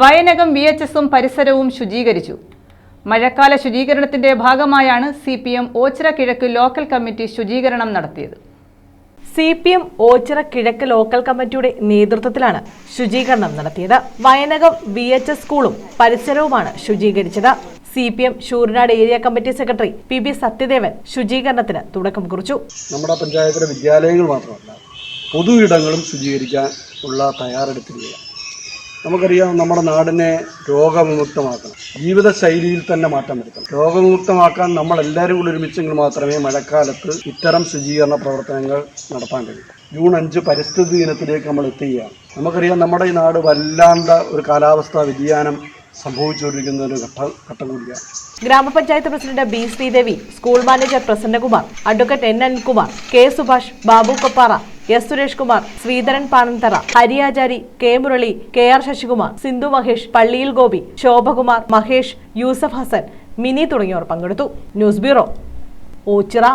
Vayanakam V H എസും പരിസരവും ശുചീകരിച്ചു. മഴക്കാല ശുചീകരണത്തിന്റെ ഭാഗമായാണ് സി പി എം ഓച്ചിറ കിഴക്ക് ലോക്കൽ കമ്മിറ്റി ശുചീകരണം നടത്തിയത്. സി പി എം ഓച്ചിറ കിഴക്ക് ലോക്കൽ കമ്മിറ്റിയുടെ നേതൃത്വത്തിലാണ് ശുചീകരണം നടത്തിയത്. വയനകം വി എച്ച് എസ് സ്കൂളും പരിസരവുമാണ് ശുചീകരിച്ചത്. C P M Sooranad area committee secretary P B Sathyadevan ശുചീകരണത്തിന് തുടക്കം കുറിച്ചു. നമ്മുടെ പഞ്ചായത്തിലെ വിദ്യാലയങ്ങൾ മാത്രമല്ല പൊതു ഇടങ്ങളും ശുചീകരിക്കാൻ ഉള്ള തയ്യാറെടുപ്പിക്കുകയാണ് നമുക്കറിയാം നമ്മുടെ നാടിനെ രോഗവിമുക്തമാക്കണം. ജീവിതശൈലിയിൽ തന്നെ മാറ്റം വരുത്തണം. രോഗവിമുക്തമാക്കാൻ നമ്മൾ എല്ലാവരും കൂടി ഒരുമിച്ചെങ്കിൽ മാത്രമേ മഴക്കാലത്ത് ഇത്തരം ശുചീകരണ പ്രവർത്തനങ്ങൾ നടത്താൻ കഴിയൂ. ജൂൺ അഞ്ച് പരിസ്ഥിതി ദിനത്തിലേക്ക് നമ്മൾ എത്തുകയാണ്. നമുക്കറിയാം നമ്മുടെ ഈ നാട് വല്ലാണ്ട ഒരു കാലാവസ്ഥാ വ്യതിയാനം സംഭവിച്ചുകൊണ്ടിരിക്കുന്ന ഒരു ഘട്ട കൂടിയാണ്. ഗ്രാമപഞ്ചായത്ത് president B. Sreedevi school manager Prasannakumar advocate N. Ankumar K. Subhash Babu Koppara S Suresh Kumar Sreedharan Panantara Hariyachari K Murali K R Sasikumar Sindhu Mahesh Palliyil Gopi Shobhakumar Mahesh Yusuf Hasan Mini തുടങ്ങിയവർ പങ്കെടുത്തു. News bureau Ochira.